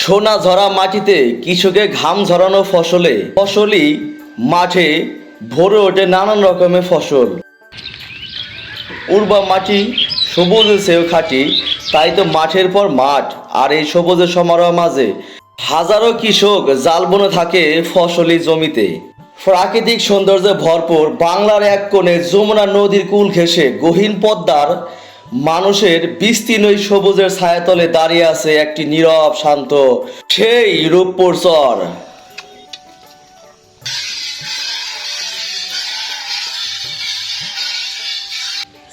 সোনা ঝরা মাটিতে কৃষকের ঘাম ঝরানো ফসলে, ফসলই মাঠে ভরে ওঠে নানান রকমের ফসল। উর্বর মাটি, সবুজ সেও খাটি, তাই তো মাঠের পর মাঠ, আর এই সবুজের সমারোহ মাঝে হাজারো কৃষক জাল বনে থাকে ফসলি জমিতে। প্রাকৃতিক সৌন্দর্যে ভরপুর বাংলার এক কোণে যমুনা নদীর কুল ঘেঁষে গহীন পদ্মার মানুষের বিস্তীর্ণ সবুজের ছায়াতলে দাঁড়িয়ে আছে একটি নীরব শান্ত সেই রূপপুর চর।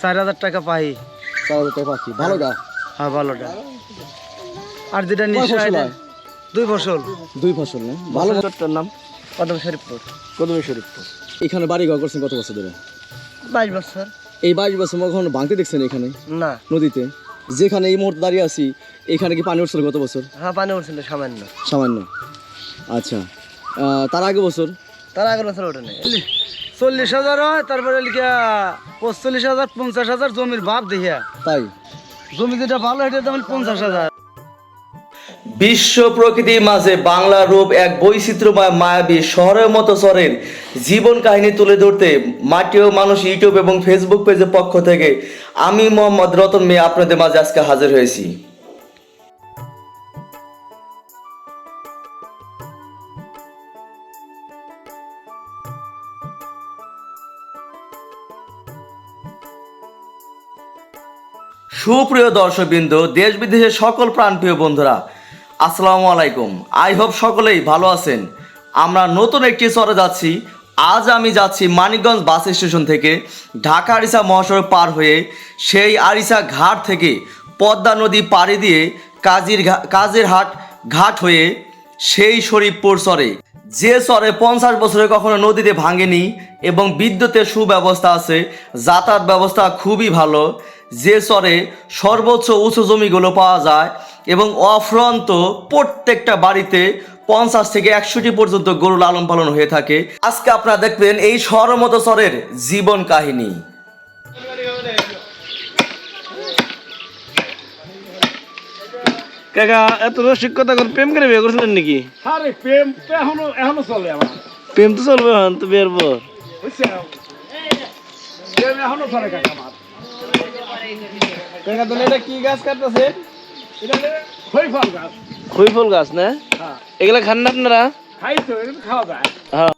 চার হাজার টাকা পাই। চার হাজার টাকা পাচ্ছি। হ্যাঁ ভালোটা আর যেটা নিশ্চয় দুই ফসল। দুই ফসল না? ভালো ছোট্টর নাম কদম শরীফপুর। কদমে শরীফপুর। এখানে বাড়ি ঘর করছেন কত বছর ধরে? বাইশ বছর। এই বাইশ বছর কখনো ভাঙতে দেখছেন এখানে? না। নদীতে? যেখানে এই মুহূর্তে দাঁড়িয়ে আছি এখানে কি পানি উঠছিল গত বছর? হ্যাঁ পানি উঠছিল সামান্য। সামান্য? আচ্ছা। তার আগে বছর? তার আগের বছর ওঠে নেই। চল্লিশ হাজার হয় তারপরে লিখা পঁচল্লিশ হাজার পঞ্চাশ হাজার জমির ভাব দেখিয়া। তাই? জমি যেটা ভালো হয় দাম পঞ্চাশ হাজার। বিশ্ব প্রকৃতির মাঝে বাংলা রূপ এক বৈচিত্র্যময় মায়াবী শহরের মতো শহরের জীবন কাহিনী তুলে ধরতে মাটি ও মানুষ ইউটিউব এবং ফেসবুক পেজের পক্ষ থেকে আমি মোহাম্মদ রতন মেয়ে আপনাদের মাঝে আজকে হাজির হয়েছি। সুপ্রিয় দর্শকবৃন্দ দেশ বিদেশের সকল প্রাণপ্রিয় বন্ধুরা আসসালামু আলাইকুম। আই হোপ সকলেই ভালো আছেন। আমরা নতুন একটি চরে যাচ্ছি। আজ আমি যাচ্ছি মানিকগঞ্জ বাস স্টেশন থেকে ঢাকা আরিসা মহাসড়ক পার হয়ে সেই আরিসা ঘাট থেকে পদ্মা নদী পাড়ি দিয়ে কাজির কাজের হাট ঘাট হয়ে সেই শরীফপুর চরে। যে চরে পঞ্চাশ বছরে কখনো নদীতে ভাঙেনি এবং বিদ্যুতের সুব্যবস্থা আছে, যাতায়াত ব্যবস্থা খুবই ভালো, যে চরে সর্বোচ্চ উঁচু জমিগুলো পাওয়া যায় এবং অফ্রন্ত প্রত্যেকটা বাড়িতে পঞ্চাশ থেকে একশোটি পর্যন্ত গরু লালন পালন হয়ে থাকে। আজকে আপনারা দেখবেন এই শহরমতো চরের জীবন কাহিনী। কাকা এত রসিকতা করে প্রেম করে বিয়ে করছিলেন নাকি? আরে প্রেম তো এখনও এখনও চলে আমার। প্রেম তো চলবে এখন তো বিয়ের পর। প্রেম এখনও চলে কাকা আমার। কাকা তাহলে এটা কি গাছ কাটতেছে এটা গাছ। গাছ না? হ্যাঁ। এগুলা খান না আপনারা? খাই তো খাওয়া যায়। হ্যাঁ।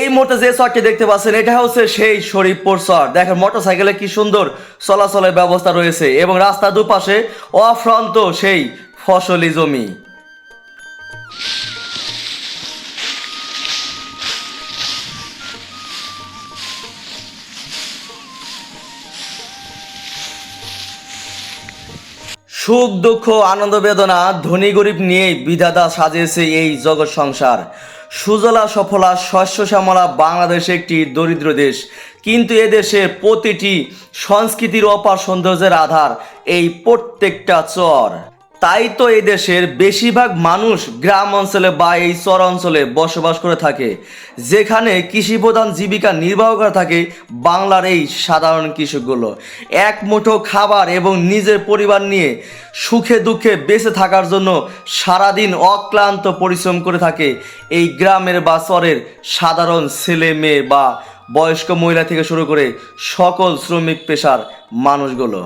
এই মুহূর্তে যে চরটি দেখতে পাচ্ছেন, এটা হচ্ছে সেই শরীফপুর চর দেখেন মোটর সাইকেলে কি সুন্দর চলাচলের ব্যবস্থা রয়েছে এবং রাস্তা দুপাশে অফ্রান্ত সেই ফসলি জমি। সুখ, দুঃখ, আনন্দ, বেদনা ধনী গরিব নিয়েই বিধাতা সাজিয়েছে এই জগৎ সংসার। সুজলা, সফলা, শস্য শ্যামলা বাংলাদেশ একটি দরিদ্র দেশ। কিন্তু এদেশে প্রতিটি সংস্কৃতির অপার সৌন্দর্যের আধার এই প্রত্যেকটা চর। তাই তো এই দেশের বেশিরভাগ মানুষ গ্রাম অঞ্চলে বা এই চর অঞ্চলে বসবাস করে থাকে। যেখানে কৃষিপ্রধান জীবিকা নির্বাহ করে থাকে বাংলার এই সাধারণ কৃষকগুলো। এক মুঠো খাবার এবং নিজের পরিবার নিয়ে সুখে দুঃখে বেঁচে থাকার জন্য সারাদিন অক্লান্ত পরিশ্রম করে থাকে এই গ্রামের বা চরের সাধারণ ছেলে মেয়ে বা বয়স্ক মহিলা থেকে শুরু করে সকল শ্রমিক পেশার মানুষগুলো।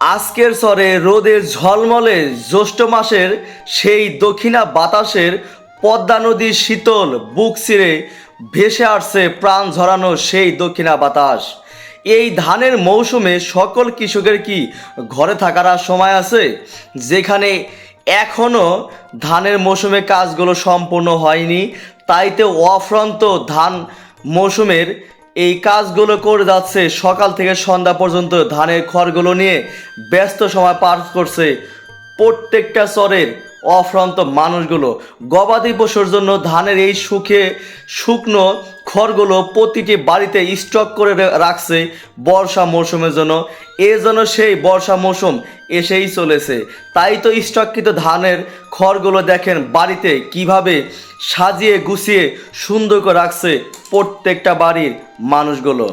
আজকের স্বরে রোদের ঝলমলে জ্যৈষ্ঠ মাসের সেই দক্ষিণা বাতাসের পদ্মা নদীর শীতল বুক ছিঁড়ে ভেসে আসছে প্রাণ ঝরানো সেই দক্ষিণা বাতাস। এই ধানের মৌসুমে সকল কৃষকের কি ঘরে থাকার সময় আছে? যেখানে এখনও ধানের মৌসুমে কাজগুলো সম্পূর্ণ হয়নি, তাইতে অফ্রন্ত ধান মৌসুমের এই কাজগুলো করে যাচ্ছে। সকাল থেকে সন্ধ্যা পর্যন্ত ধানের খড়গুলো নিয়ে ব্যস্ত সময় পার করছে প্রত্যেকটা চরের অফ্রান্ত মানুষগুলো। গবাদি পশুর জন্য ধানের এই সুখে শুকনো খড়গুলো প্রতিটি বাড়িতে স্টক করে রাখছে বর্ষা মৌসুমের জন্য। এ জন্য সেই বর্ষা মৌসুম এসেই চলেছে। তাই তো স্টককৃত ধানের খড়গুলো দেখেন বাড়িতে কীভাবে সাজিয়ে গুছিয়ে সুন্দর করে রাখছে প্রত্যেকটা বাড়ির মানুষগুলো।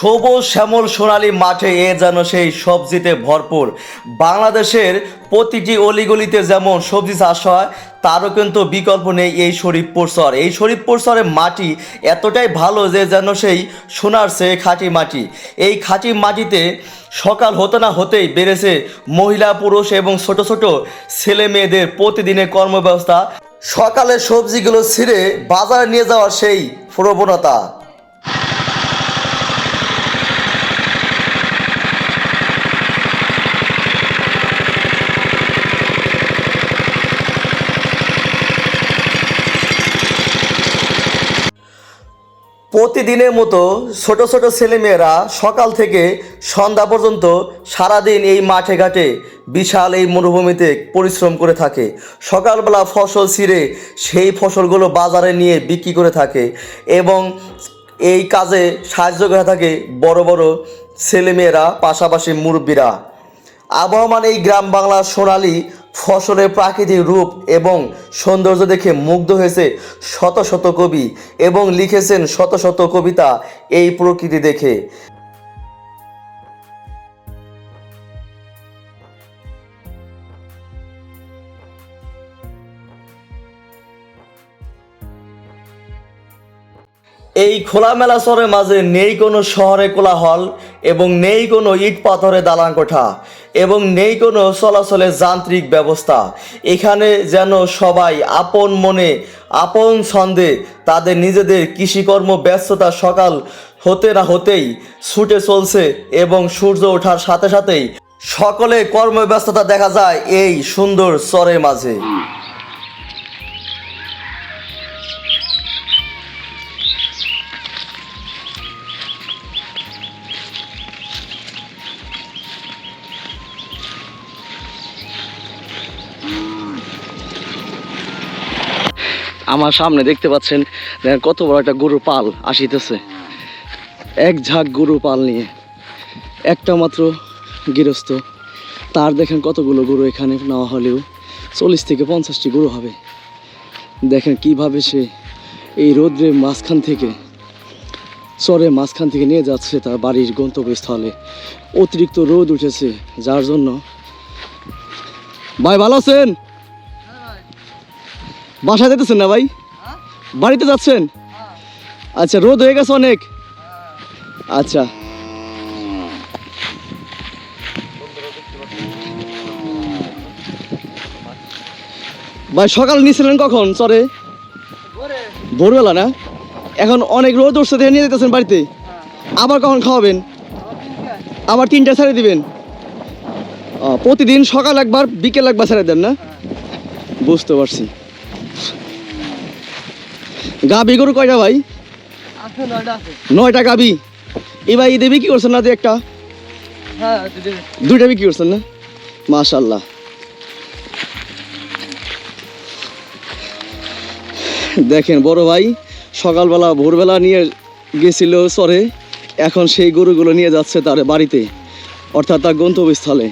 সবুজ শ্যামল সোনালী মাঠে এ যেন সেই সবজিতে ভরপুর। বাংলাদেশের প্রতিটি অলিগলিতে যেমন সবজি চাষ হয়, তারও কিন্তু বিকল্প নেই এই শরীফপুর চর। এই শরীফপুর চরের মাটি এতটাই ভালো যে যেন সেই সোনার সে খাঁটি মাটি। এই খাঁটি মাটিতে সকাল হতে না হতেই বেড়েছে মহিলা, পুরুষ এবং ছোট ছোট ছেলে মেয়েদের প্রতিদিনের কর্মব্যবস্থা। সকালে সবজিগুলো ছিঁড়ে বাজারে নিয়ে যাওয়ার সেই প্রবণতা। প্রতিদিনের মতো ছোট ছোট ছেলেমেয়েরা সকাল থেকে সন্ধ্যা পর্যন্ত সারাদিন এই মাঠে ঘাটে বিশাল এই মরুভূমিতে পরিশ্রম করে থাকে। সকালবেলা ফসল ছিঁড়ে সেই ফসলগুলো বাজারে নিয়ে বিক্রি করে থাকে এবং এই কাজে সাহায্য করে থাকে বড় বড় ছেলেমেয়েরা, পাশাপাশি মুরব্বীরা। আবহমান এই গ্রাম বাংলার সোনালী ফসলের প্রাকৃতিক রূপ এবং সৌন্দর্য দেখে মুগ্ধ হয়েছে শত শত কবি এবং লিখেছেন শত শত কবিতা এই প্রকৃতি দেখে। এই খোলামেলা চরের মাঝে নেই কোনো শহরে কোলাহল এবং নেই কোনো ইট পাথরে দালান কোঠা এবং নেই কোনো চলাচলের যান্ত্রিক ব্যবস্থা। এখানে যেন সবাই আপন মনে, আপন ছন্দে তাদের নিজেদের কৃষিকর্ম ব্যস্ততা সকাল হতে না হতেই ছুটে চলছে এবং সূর্য ওঠার সাথে সাথেই সকলে কর্মব্যস্ততা দেখা যায় এই সুন্দর চরের মাঝে। আমার সামনে দেখতে পাচ্ছেন কত বড় একটা গরু পাল আসিতেছে। এক ঝাঁক গরু পাল নিয়ে। একটা মাত্র গৃহস্থ। তার দেখেন কতগুলো গরু এখানে নেওয়া হলেও চল্লিশ থেকে পঞ্চাশটি গরু হবে। দেখেন কীভাবে সে এই রোদ্রের মাঝখান থেকে, চরের মাঝখান থেকে নিয়ে যাচ্ছে তার বাড়ির গন্তব্যস্থলে। অতিরিক্ত রোদ উঠেছে, যার জন্য ভাই, ভালো আছেন? বাসায় যেতেছেন না ভাই? বাড়িতে যাচ্ছেন? আচ্ছা রোদ হয়ে গেছে অনেক। আচ্ছা। ভাই, সকাল নিয়েছিলেন কখন? চরে? ভোরবেলা না? এখন অনেক রোদ উঠছে, দেখে নিয়ে যেতেছেন বাড়িতে। আবার কখন খাওয়াবেন? আবার তিনটা ছেড়ে দিবেন? প্রতিদিন সকাল একবার, বিকেল একবার ছেড়ে দেন না? বুঝতে পারছি। গাবি গরু কয়টা ভাই? নয়টা আছে। এ ভাই ঈদে বিক্রি করছেন না একটা? হ্যাঁ দুইটা বিক্রি। করছেন না? মাশাল্লাহ দেখেন বড় ভাই সকালবেলা ভোরবেলা নিয়ে গেছিল চরে। এখন সেই গরুগুলো নিয়ে যাচ্ছে তার বাড়িতে অর্থাৎ তার গন্তব্যস্থলে।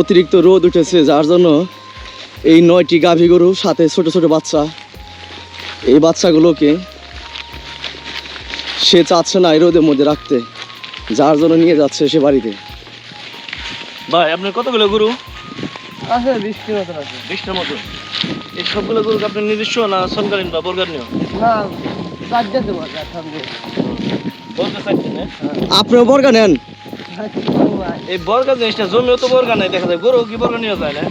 অতিরিক্ত রোদ উঠেছে যার জন্য এই নয়টি গাভী গরু সাথে ছোট ছোট বাচ্চা এই বাচ্চাগুলোকে সে চাচ্ছে না এই রোদের মধ্যে রাখতে যার জন্য নিয়ে যাচ্ছে সে বাড়িতে। ভাই আপনার কতগুলো গরু? আছে বৃষ্টির মতন আছে। বিশটার মতো এই সবগুলো গরু কি আপনার নিজস্ব না সরকারি বা বর্গানীয় না চারটে দেবো আপনিও বর্গা নেন? এই বর্গা জিনিসটা জমিও তো বর্গা নাই দেখা যায় গরু কি বর্গা নিয়ে যায় না?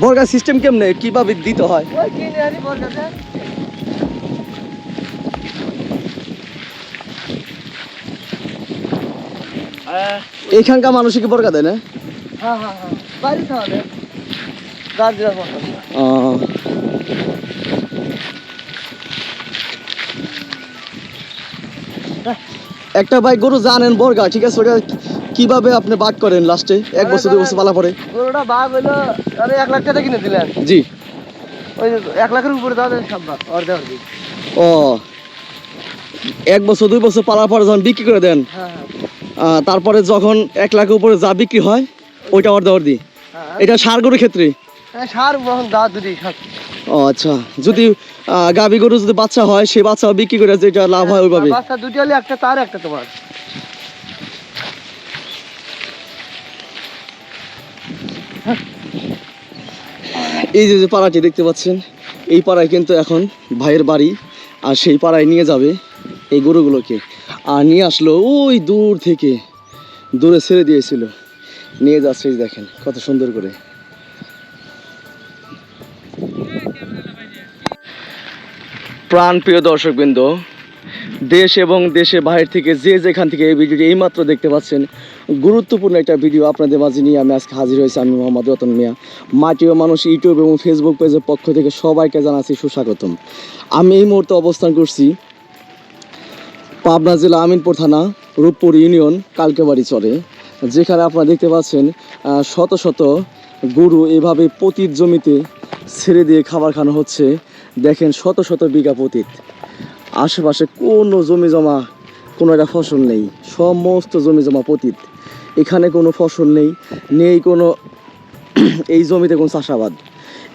বর্গা সিস্টেম কেমনে? কীভাবে দিতে হয়? এইখানকার মানুষ কি বর্গা দেয় না? হ্যাঁ হ্যাঁ হ্যাঁ। বাড়ি তাহলে। একটা ভাই গরু জানেন বর্গা ঠিক আছে? ওটা কীভাবে আপনি বাদ করেন লাস্টে এক বছর দুই বছর পালা পরে। গরুটা বাঘ হইল আরে এক লাখ টাকা কিনে দিলেন। জি। ওই এক লাখের উপরে দাও দেন সব অর্ধে অর্ধে ও। এক বছর দুই বছর পালার পরে যখন বিক্রি করে দেন হ্যাঁ হ্যাঁ। তারপরে যখন এক লাখের উপরে যা বিক্রি হয় ওইটা অর্ধ অর্ধি হ্যাঁ এটা সার গরুর ক্ষেত্রে? সার বহন দাও দুটি সব। ও আচ্ছা। যদি আহ, গাভী গরু যদি বাচ্চা হয় সেই বাচ্চা বিক্রি করে যেটা লাভ হয় ওইভাবে বাচ্চা দুটি হলে একটা তার একটা তোমার। এই যে পাড়াটি দেখতে পাচ্ছেন এই পাড়ায় কিন্তু এখন ভাইয়ের বাড়ি আর সেই পাড়ায় নিয়ে যাবে এই গরুগুলোকে। আর নিয়ে আসলো ওই দূর থেকে দূরে ছেড়ে দিয়েছিল। নিয়ে যাচ্ছে দেখেন কত সুন্দর করে। প্রাণ প্রিয় দর্শকবৃন্দ, দেশ এবং দেশের বাইরে থেকে যে যেখান থেকে এই ভিডিওটি এইমাত্র দেখতে পাচ্ছেন, গুরুত্বপূর্ণ একটা ভিডিও আপনাদের মাঝে নিয়ে আমি আজকে হাজির হয়েছি আমি মোহাম্মদ রতন মিয়া। মাটিও মানুষ ইউটিউব এবং ফেসবুক পেজের পক্ষ থেকে সবাইকে জানাচ্ছি সুস্বাগতম। আমি এই মুহূর্তে অবস্থান করছি পাবনা জেলা আমিনপুর থানা, রূপপুর ইউনিয়ন, কালকেবাড়ি চরে, যেখানে আপনারা দেখতে পাচ্ছেন শত শত গরু এভাবে পতিত জমিতে ছেড়ে দিয়ে খাবার খানো হচ্ছে। দেখেন শত শত বিঘা পতিত। আশেপাশে কোনো জমি জমা কোনো একটা ফসল নেই। সমস্ত জমি জমা পতিত। এখানে কোনো ফসল নেই নেই কোনো এই জমিতে কোনো চাষাবাদ।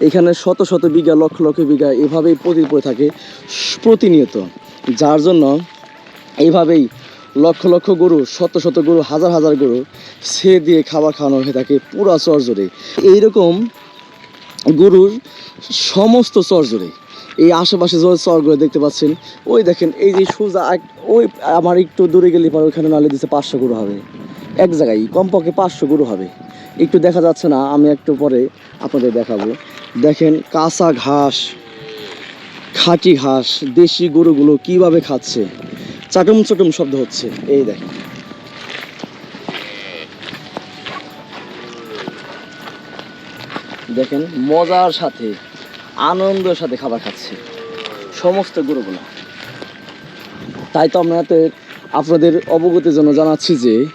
এখানে শত শত বিঘা, লক্ষ লক্ষ বিঘা এভাবেই পতিত পড়ে থাকে প্রতিনিয়ত। যার জন্য এইভাবেই লক্ষ লক্ষ গরু, শত শত গরু, হাজার হাজার গরু সে দিয়ে খাবার খাওয়ানো হয়ে থাকে পুরা চর জুড়ে। এইরকম গরুর সমস্ত চর এই আশেপাশে যে চরগুলো দেখতে পাচ্ছেন, ওই দেখেন, এই যে সোজা ওই আমার একটু দূরে গেলে পরে ওইখানে নালে দিচ্ছে পাঁচশো গরু হবে। এক জায়গায়, কমপক্ষে পাঁচশো গরু হবে। একটু দেখা যাচ্ছে না, আমি একটু পরে আপনাদের দেখাবো। দেখেন, কাঁচা ঘাস, খাঁটি ঘাস, দেশি গরুগুলো কীভাবে খাচ্ছে? চাটুম চাটুম শব্দ হচ্ছে। এই দেখেন। দেখেন, মজার সাথে। আনন্দের সাথে খাবার খাচ্ছে। সমস্ত গরুগুলো। তাই তো আপনাদের আপনাদের অবগতির জন্য জানাচ্ছি যে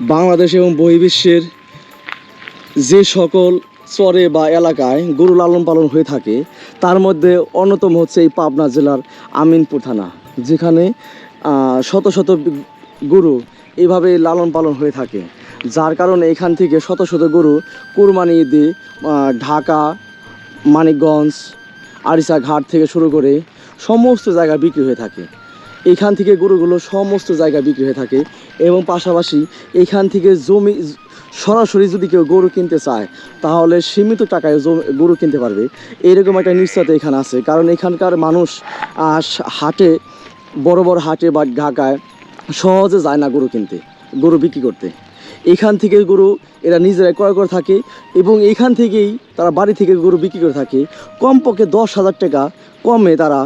বাংলাদেশ এবং বহির্বিশ্বের যে সকল চরে বা এলাকায় গরু লালন পালন হয়ে থাকে তার মধ্যে অন্যতম হচ্ছে এই পাবনা জেলার আমিনপুর থানা যেখানে শত শত গরু এইভাবে লালন পালন হয়ে থাকে। যার কারণে এখান থেকে শত শত গরু কুরবানি আহ, ঢাকা মানিকগঞ্জ আরিসা ঘাট থেকে শুরু করে সমস্ত জায়গা বিক্রি হয়ে থাকে। এখান থেকে গরুগুলো সমস্ত জায়গায় বিক্রি হয়ে থাকে এবং পাশাপাশি এখান থেকে জমি, সরাসরি যদি কেউ গরু কিনতে চায়, তাহলে সীমিত টাকায় গরু কিনতে পারবে। এরকম একটা নিশ্চয়তা এখানে আছে, কারণ এখানকার মানুষ হাটে, বড় বড় হাটে বা ঢাকায় সহজে যায় না গরু কিনতে, গরু বিক্রি করতে। এখান থেকে গরু এরা নিজেরাই ক্রয় করে থাকে এবং এখান থেকেই তারা বাড়ি থেকে গরু বিক্রি করে থাকে। কমপক্ষে দশ হাজার টাকা কমে তারা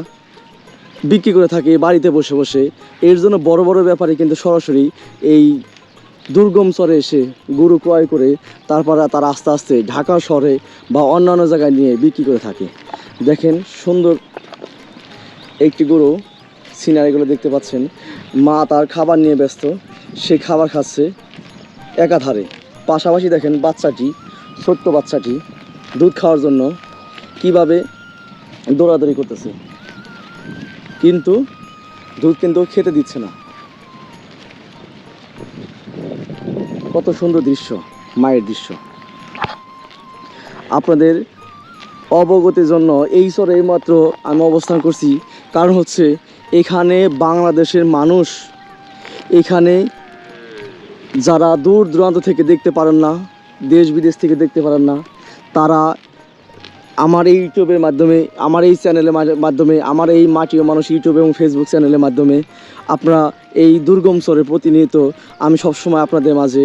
বিক্রি করে থাকে বাড়িতে বসে বসে। এর জন্য বড় বড় ব্যাপারে কিন্তু সরাসরি এই দুর্গম চরে এসে গরু ক্রয় করে তারপরে তারা আস্তে আস্তে ঢাকা শহরে বা অন্যান্য জায়গায় নিয়ে বিক্রি করে থাকে। দেখেন সুন্দর একটি গরু সিনারিগুলো দেখতে পাচ্ছেন। মা তার খাবার নিয়ে ব্যস্ত, সে খাবার খাচ্ছে। একাধারে। পাশাপাশি দেখেন বাচ্চাটি, ছোট্ট বাচ্চাটি দুধ খাওয়ার জন্য কীভাবে দৌড়াদৌড়ি করতেছে। কিন্তু দুধ কিন্তু খেতে দিচ্ছে না। কত সুন্দর দৃশ্য, মায়ের দৃশ্য। আপনাদের অবগতির জন্য এই চরে মাত্র আমি অবস্থান করছি। কারণ হচ্ছে এখানে বাংলাদেশের মানুষ এখানে যারা দূর দূরান্ত থেকে দেখতে পারেন না, দেশ বিদেশ থেকে দেখতে পারেন না, তারা আমার এই ইউটিউবের মাধ্যমে, আমার এই চ্যানেলের মাধ্যমে, আমার এই মাটি ও মানুষ ইউটিউব এবং ফেসবুক চ্যানেলের মাধ্যমে আপনারা এই দুর্গম স্তরে প্রতিনিয়ত আমি সবসময় আপনাদের মাঝে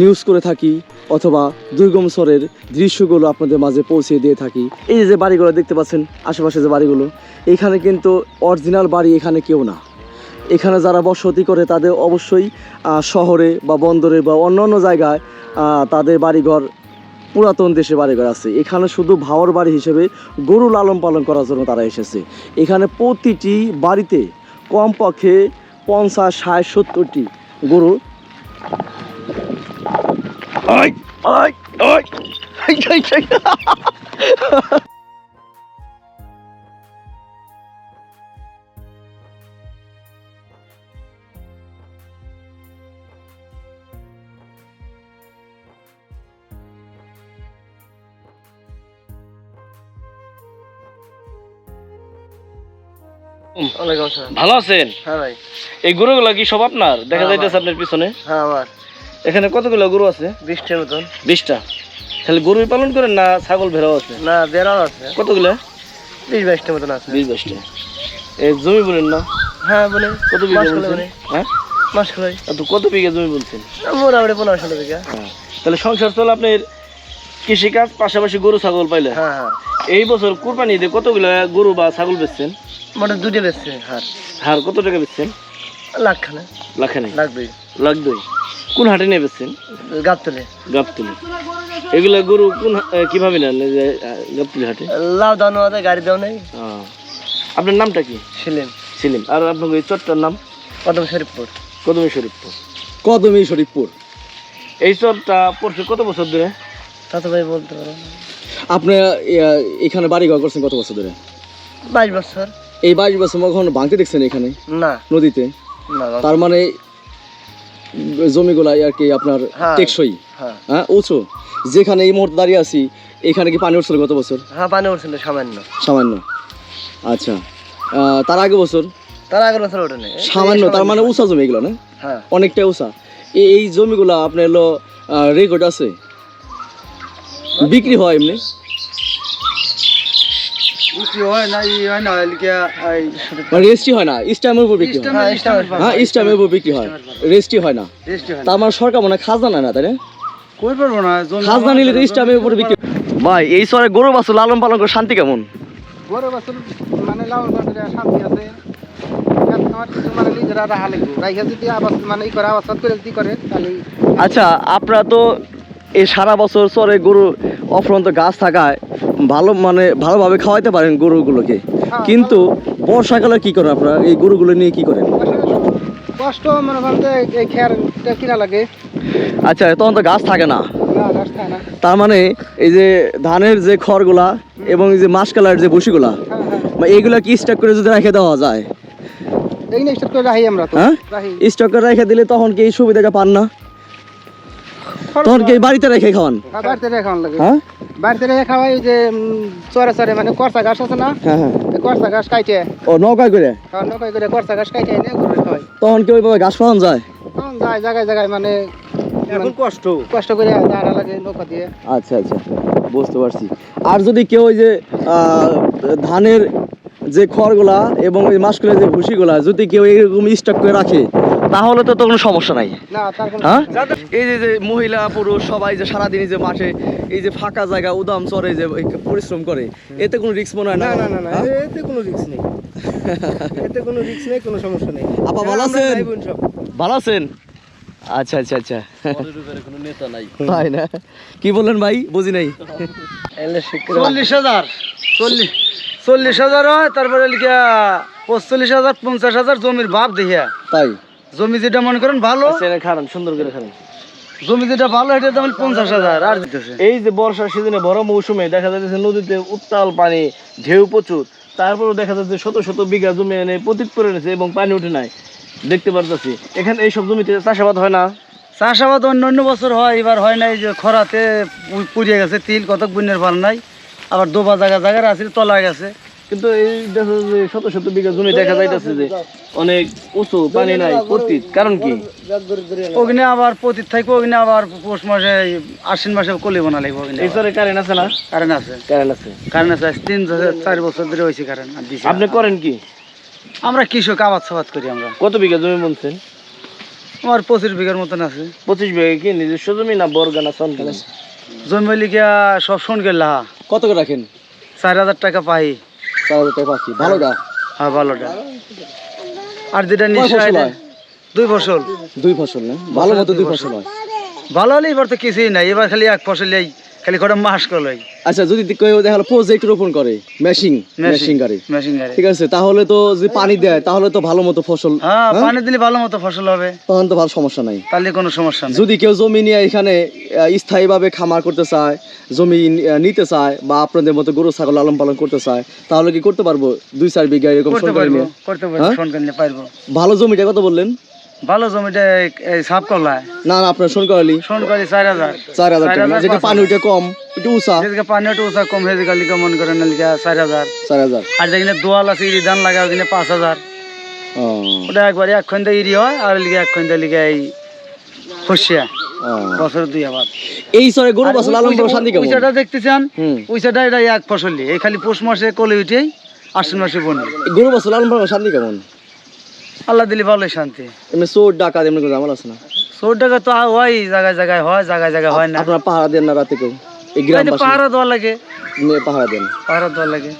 নিউজ করে থাকি অথবা দুর্গম স্বরের দৃশ্যগুলো আপনাদের মাঝে পৌঁছে দিয়ে থাকি। এই যে বাড়িগুলো দেখতে পাচ্ছেন, আশেপাশে যে বাড়িগুলো, এখানে কিন্তু অরিজিনাল বাড়ি এখানে কেউ না। এখানে যারা বসতি করে তাদের অবশ্যই শহরে বা বন্দরে বা অন্যান্য জায়গায় তাদের বাড়িঘর পুরাতন দেশে বাড়িঘর আছে। এখানে শুধু ভাওয়ার বাড়ি হিসেবে গরু লালন পালন করার জন্য তারা এসেছে। এখানে প্রতিটি বাড়িতে কমপক্ষে পঞ্চাশ ষাট সত্তরটি গরু। আই, আই, আই, ভালো আছেন? হ্যাঁ ভাই। এই গরুগুলো কি সব আপনার? দেখা হ্যাঁ, যাইতেছে আপনার পিছনে? হ্যাঁ আমার। এখানে কতগুলো গরু আছে? বৃষ্টির মতন। বিশটা। তাহলে গরু পালন করেন না ছাগল ভেড়াও আছে? না বেড়াও আছে। কতগুলো? বিশ বাইশটার মতন আছে। বিশ বাইশটা। এই জমি বলেন না? হ্যাঁ বলে কত বিঘা বলছেন হ্যাঁ? মাসকলাই তো কত বিঘা জমি বলছেন মোটামুটি পনেরো ষোলো বিঘা। তাহলে সংসার চলে আপনার কৃষিকাজ পাশাপাশি গরু ছাগল পাইলে? হ্যাঁ হ্যাঁ। এই বছর কোরবানি দিয়ে কতগুলো গরু বা ছাগল বেচছেন? মোটা দুটো বেচছে হার। হার কত টাকা বেচছেন? লাখ খানে লাখে দুই। লাখ দুই। কোন হাটে নিয়ে বেচছেন? গাবতলে। গাবতুলি। এগুলা গরু কোন কীভাবে নেন যে গাবতুলি হাটে? লাউ দানো আছে গাড়ি দাও নেই। আপনার নামটা কি? ছিলেন সেলিম। আর আপনার এই চরটার নাম? কদম শরীফপুর। কদমী শরীফপুর। কদমী শরীফপুর। এই চরটা পড়ছে কত বছর ধরে? তা তো ভাই বলতে পারো। আপনি এখানে বাড়ি ঘর করছেন কত বছর ধরে? বাইশ বছর। এই বাইশ বছর কখনো ভাঙতে দেখছেন এখানে? না। নদীতে। তার মানে জমিগুলাই আর কি আপনার হ্যাঁ। টেকসই? হ্যাঁ। হ্যাঁ উঁচু? যেখানে এই মুহূর্তে দাঁড়িয়ে আছি এখানে কি পানি উঠছিল গত বছর? হ্যাঁ পানি উঠছিল সামান্য। সামান্য। আচ্ছা। তার আগে বছর? তার আগের বছর ওঠে সামান্য তার মানে উঁচা জমি এগুলো না? হ্যাঁ। অনেকটা উঁচা। এই এই জমিগুলো আপনার হলো রেকর্ড আছে? বিক্রি হয় এমনি? বিক্রি হয় না ই হয় না রেজিস্ট্রি হয় না ইস্টামের উপর বিক্রি হয়। হ্যাঁ ইস্টামের হ্যাঁ উপর বিক্রি হয়। রেজিস্ট্রি হয় না। রেজিস্ট্রি হয় না। তার মানে সরকার মনে হয় খাজনা না তাই না? কই পারব না খাজনা নিলে তো ইস্টামের উপরে বিক্রি ভাই এই সরে গরু বাছুর লালন পালন করে শান্তি কেমন? গরু বছর মানে শান্তি আছে। মানে মানে আচ্ছা আপনারা তো এই সারা বছর চরে গরু অফরন্ত গাছ থাকায় ভালো মানে ভালোভাবে খাওয়াইতে পারেন গরুগুলোকে। কিন্তু বর্ষাকালে কি করেন আপনারা? এই গরুগুলো নিয়ে কি করেন? কষ্ট মনে এই খেয়ারটা কিনা লাগে। আচ্ছা তখন তো গাছ থাকে না। তার মানে এই যে ধানের যে খড়গুলা এবং এই যে মাসকালার যে বসিগুলা হ্যাঁ হ্যাঁ। বা এগুলা কি স্টক করে যদি রেখে দেওয়া যায়? এই নেক্সট করে আমরা হ্যাঁ? স্টক করে রেখে দিলে তখন কি এই সুবিধাটা পান না? তখন কি বাড়িতে রেখে খাওয়ান? হ্যাঁ, বাড়িতে রেখে খাওয়ান লাগে। হ্যাঁ? বাড়িতে রেখে খাওয়াই যে চরে চরে মানে করসা ঘাস আছে না হ্যাঁ হ্যাঁ। করসা ঘাস কাইটে ও নৌকায় করে? খাওয়ান নৌকায় করে করসা ঘাস কাইটে এনে গরু খাওয়াই। তখন কি ওইভাবে ঘাস পাওয়া যায়? তখন যায় জায়গায় জায়গায় মানে এখন কষ্ট। কষ্ট করে দাঁড়া লাগে নৌকা দিয়ে। আচ্ছা আচ্ছা বুঝতে পারছি। আর যদি কেউ ওই যে ধানের যে খড়গুলা এবং ওই মাসগুলা যে ভুসিগুলা যদি কেউ এরকম স্টক করে রাখে তাহলে তো কোনো সমস্যা নাই। না তার কোনো হ্যাঁ? এই যে যে মহিলা পুরুষ সবাই যে সারাদিন যে মাঠে এই যে ফাঁকা জায়গা উদাম চরে যে পরিশ্রম করে এতে কোনো রিস্ক মনে হয় না? না না হ্যাঁ? এতে কোনো রিস্ক নেই। এতে কোনো রিস্ক নেই কোনো সমস্যা নেই। আপা ভালো আছেন। ভালো আছেন? আচ্ছা আচ্ছা আচ্ছা। কোনো নেতা নাই। তাই না? কি বললেন ভাই? বুঝি নাই। চল্লিশ হাজার। চল্লিশ চল্লিশ হাজার হয় তারপরে লিখা পঁচল্লিশ হাজার পঞ্চাশ হাজার জমির ভাব দেখিয়া। তাই? জমি যেটা মনে করেন ভালো আচ্ছা, খারান সুন্দর করে খারান জমি যেটা ভালো এটা পঞ্চাশ হাজার আর দিতেছে। এই যে বর্ষার সিজনে বড় মৌসুমে দেখা যাচ্ছে নদীতে উত্তাল পানি ঢেউ প্রচুর। তারপরেও দেখা যাচ্ছে শত শত বিঘা জমি এনে পতিত করে এনেছে এবং পানি উঠে নাই। দেখতে পারতেছি এখানে এইসব জমিতে চাষাবাদ হয় না? চাষাবাদ অন্য অন্য বছর হয় এবার হয় নাই যে খরাতে পুড়িয়ে গেছে তিল কতক বুনের ভালো নাই। আবার দোবা জায়গা জায়গার আছে তলা গেছে। কিন্তু এই দেখা যে শত শত বিঘা জমি দেখা যাইতেছে যে অনেক উঁচু পানি নাই পতিত। কারণ কি? ওখানে আবার পতিত থাকব ওখানে আবার পৌষ মাসে আশ্বিন মাসে কলি বানা লাগবে ওখানে এই চরে কারেন্ট আছে না? কারেন্ট আছে। কারেন্ট আছে। কারেন্ট আছে তিন চার বছর ধরে হয়েছে কারেন্ট আপনি করেন কি? আমরা কৃষক আবাদ সাবাদ করি আমরা। কত বিঘা জমি বলছেন আমার পঁচিশ বিঘার মতন আছে। পঁচিশ বিঘা কি নিজস্ব জমি না বর্গা না সনকি জমি লিখিয়া সব শোন কত করে রাখেন? চার হাজার টাকা পাই। ভালো গা। হ্যাঁ ভালোটা আর যেটা নিশ্চয় দুই ফসল। দুই ফসল না? ভালো মতো দুই ফসল হয়। ভালো হলে এবার তো কিছুই নাই। এবার খালি এক ফসল এই খালি মাস আচ্ছা যদি কেউ দেখা প্রজেক্ট রোপণ করে মেশিং মেশিং গাড়ি। গাড়ি। ঠিক আছে তাহলে তো যদি পানি দেয় তাহলে তো ভালো মতো ফসল হ্যাঁ হ্যাঁ? পানি দিলে ভালো মতো ফসল হবে। তখন তো ভালো সমস্যা নাই। তাহলে কোনো সমস্যা নেই। যদি কেউ জমি নিয়ে এখানে স্থায়ীভাবে খামার করতে চায় জমি নিতে চায় বা আপনাদের মতো গরু ছাগল লালন পালন করতে চায় তাহলে কি করতে পারব? দুই চার বিঘা এরকম করতে পারব করতে পারব হ্যাঁ? পারব। ভালো জমিটা কত বললেন? ভালো জমিটা সাপ কলায় না আপনার চার হাজার। চার হাজার টাকা। যেটা পানি ওইটা কম একটু উঁচা। যেদিকে পানি একটু উঁচা কম হয়ে গেলে লিখা করেন লিখা চার হাজার। চার হাজার। আর যেখানে দোয়াল আছে ইরি ধান লাগা ওখানে পাঁচ হাজার। ও, ওটা একবারে এক ইরি হয় আর লিখে এক লিখে এই হসিয়া ও। বছর দুই আবার। এই সরে গরু বাছুর লালন শান্তি কেমন? দেখতেছেন? এটা এক ফসলি। এই খালি পৌষ মাসে কলে উঠেই আশ্বিন মাসে বনি। গরু বছর লালন পালন শান্তি কেমন? আল্লাহ দিলে ভালোই শান্তি। এমনি চোর ডাকাত এমনি কোনো জামাল আছে না? চোর টাকা তো হয় জায়গায় জায়গায় হয় জায়গায় জায়গায় হয় না। আপনারা পাহারা দেন না রাতে কেউ? এই এই যে পাহারা দেওয়া লাগে। পাহারা দেন। পাহারা দেওয়া লাগে।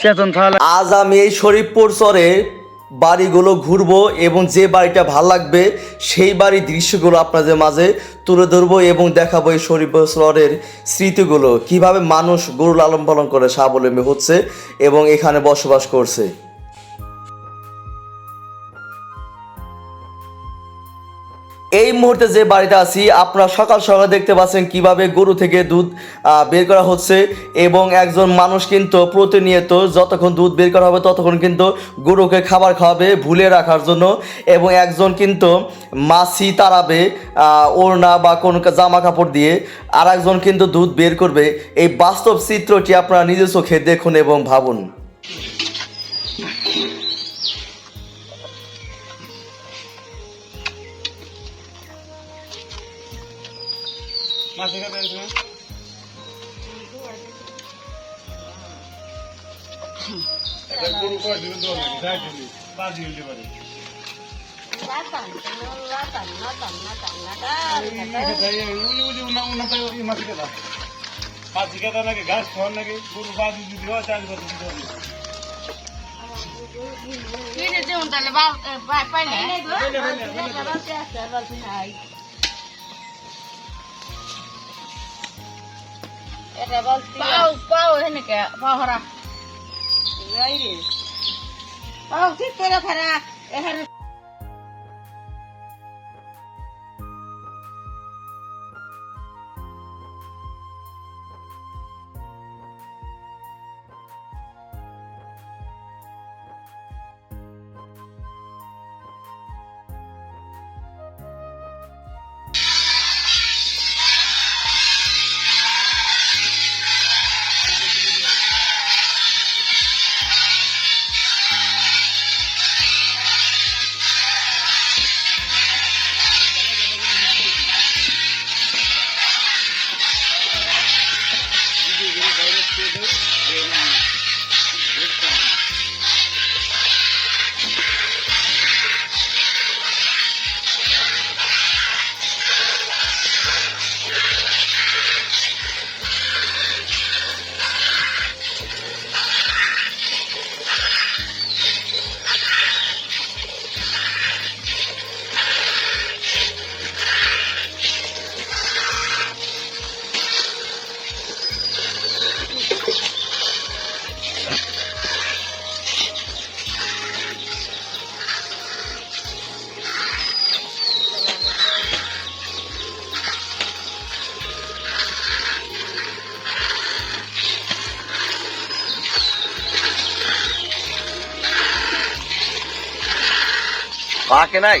চেতন থাকা আজ আমি এই শরীফপুর চরে বাড়িগুলো ঘুরবো এবং যে বাড়িটা ভালো লাগবে সেই বাড়ির দৃশ্যগুলো আপনাদের মাঝে তুলে ধরবো এবং দেখাবো এই শরীফপুর চরের স্মৃতিগুলো। কীভাবে মানুষ গরু লালন পালন করে স্বাবলম্বী হচ্ছে এবং এখানে বসবাস করছে। এই মুহূর্তে যে বাড়িতে আছি, আপনারা সকাল সকাল দেখতে পাচ্ছেন কীভাবে গরু থেকে দুধ বের করা হচ্ছে এবং একজন মানুষ কিন্তু প্রতিনিয়ত যতক্ষণ দুধ বের করা হবে ততক্ষণ কিন্তু গরুকে খাবার খাওয়াবে ভুলে রাখার জন্য এবং একজন কিন্তু মাছি তাড়াবে ওড়না বা কোন জামা কাপড় দিয়ে আর একজন কিন্তু দুধ বের করবে। এই বাস্তব চিত্রটি আপনারা নিজের চোখে দেখুন এবং ভাবুন। Pau, pau, ini kayak pahora. Right. Oh, keep it up, Hannah. পাকে নাই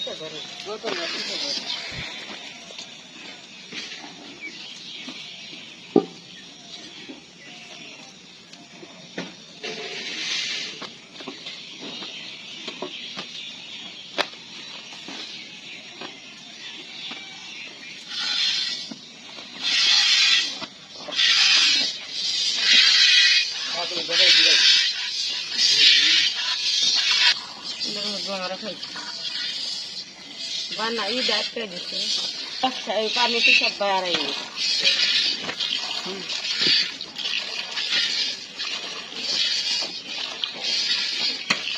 মাথা মতো পয়সা ধরে বোতল পয়সা ধরে ডাক্তার দিচ্ছে আচ্ছা এই পানি তো সব বাইরে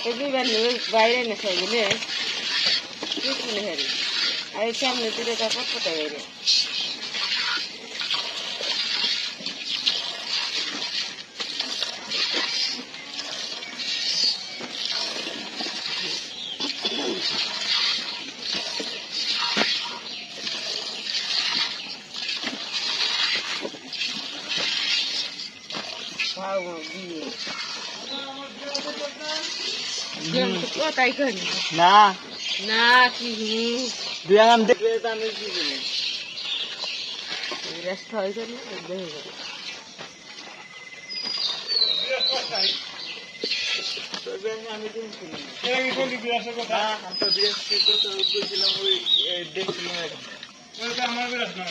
এই দুইবার নিয়ে বাইরে না সেগুলো নেই আর সামনে দিলে তারপর কোথায় বাইরে পাও দিয়ে কোথায় করি না। না কি দুই আগাম দেখলে তো আমি কি জানি রেস্ট হয়ে গেল হয়ে গেল আমি তো বিরাজ করতে গেছিলাম ওই দেখছিলাম। আমার বিরাট না।